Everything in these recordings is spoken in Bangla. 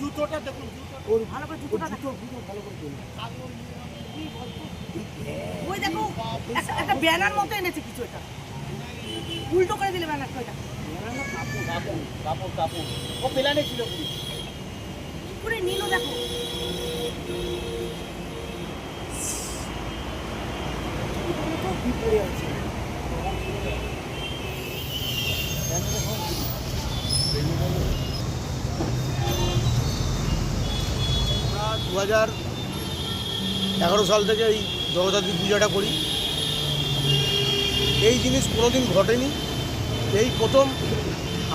জুতোটা দেখুন ওর ভালো করে জুতোটা দেখো ভালো করে ওই দেখো একটা ব্যানার মতো এনেছে কিছু এটা উল্টো করে দিলে ব্যানারটা এটা কাপড় কাপড় ও পেলানে ছিল পুরো। দেখো। দু হাজার এগারো সাল থেকে এই জগদ্ধাত্রী পূজাটা করি। এই জিনিস কোনোদিন ঘটেনি। এই প্রথম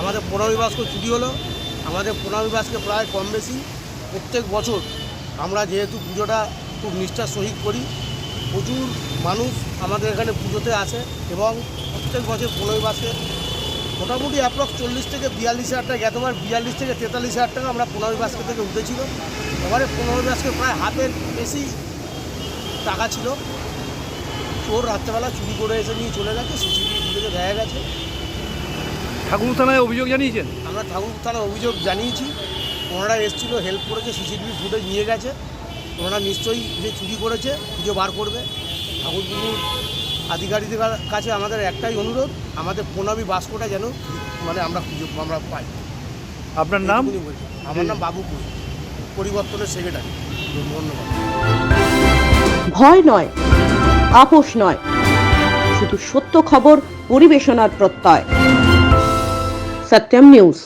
আমাদের প্রণামী বাস্ক চুরি হলো। আমাদের প্রণামী বাসকে প্রায় কম বেশি। প্রত্যেক বছর আমরা যেহেতু পুজোটা খুব নিষ্ঠার সহিত করি, প্রচুর মানুষ আমাদের এখানে পুজোতে আসে এবং প্রত্যেক বছর বাসকে মোটামুটি অ্যাপ্রক্স চল্লিশ থেকে বিয়াল্লিশ হাজার টাকা গতবার বিয়াল্লিশ থেকে তেতাল্লিশ হাজার টাকা আমরা প্রণামী বাস্কে থেকে উঠেছিল। এবারে প্রণামী বাস্কে প্রায় হাতের বেশি টাকা ছিল। চোর রাত্রেবেলা চুরি করে এসে নিয়ে চলে গেছে সিসিটিভি ফুটেজে দেখা গেছে। ঠাকুর থানায় অভিযোগ জানিয়েছেন? আমরা ঠাকুর থানায় অভিযোগ জানিয়েছি। ওনারা এসেছিল হেল্প করেছে সিসিটিভি ফুটেজ নিয়ে গেছে। ওনারা নিশ্চয়ই যে চুরি করেছে খুঁজে বার করবে। ঠাকুরগুলোর আধিকারিকদের কাছে আমাদের একটাই অনুরোধ আমাদের প্রণামী বাস্কটা যেন মানে আমরা খুঁজে আমরা পাই। আপনার নাম। আমার নাম বাবু পুর পরিবর্তনের সেক্রেটারি। ধন্যবাদ। ভয় নয় আপোষ নয় শুধু সত্য খবর পরিবেশনার প্রত্যয়। সত্যম নিউজ।